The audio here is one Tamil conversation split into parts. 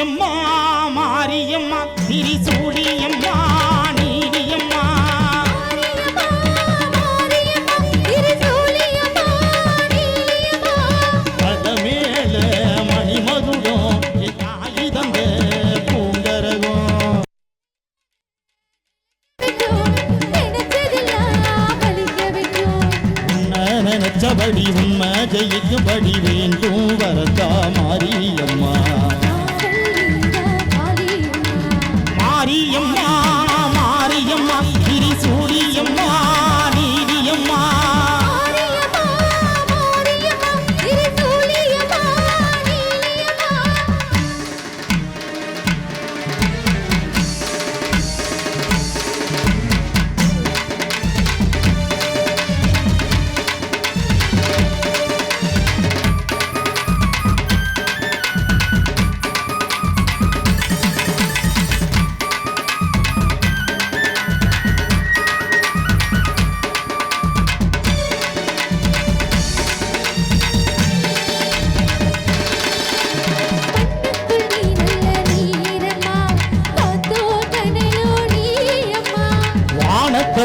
மாரியம்மா மாரியம்மா திரிசூலியம்மா நீலியம்மா பதமேல தாய் தந்த பூங்கரகம் நினைச்சபடி உண்மை ஜெயிக்கும்படி வேண்டும்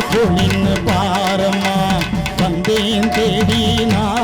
வானத்தை பொழின்னு பாரம்மா வந்தேன் தேடி நானம்மா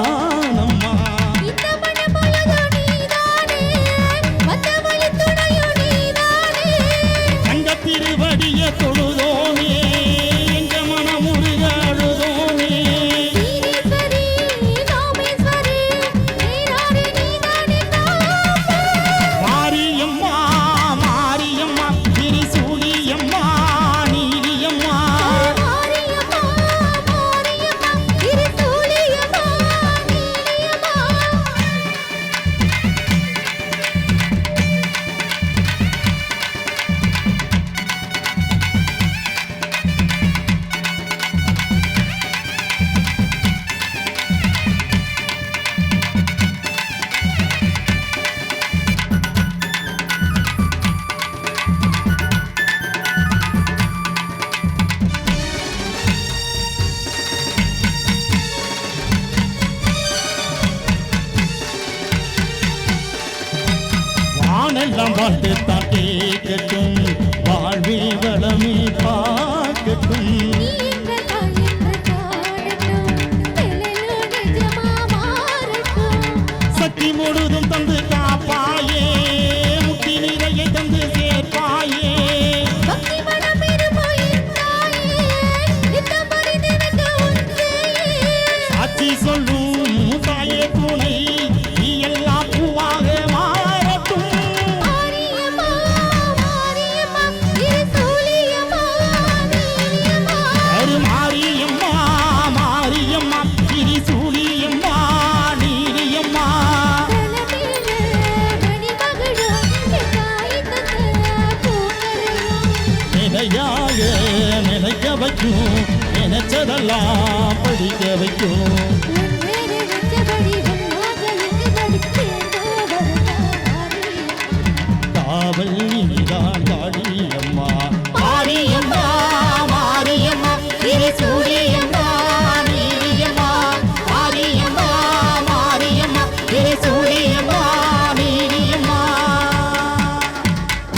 எல்லாம் வாழ்த்து தான் கேட்கட்டும். வாழ்வே வளமே பார்க்கட்டும். நிலையாக நினைக்க வைக்கும் நினைச்சதெல்லாம் படிக்க வைக்கும்.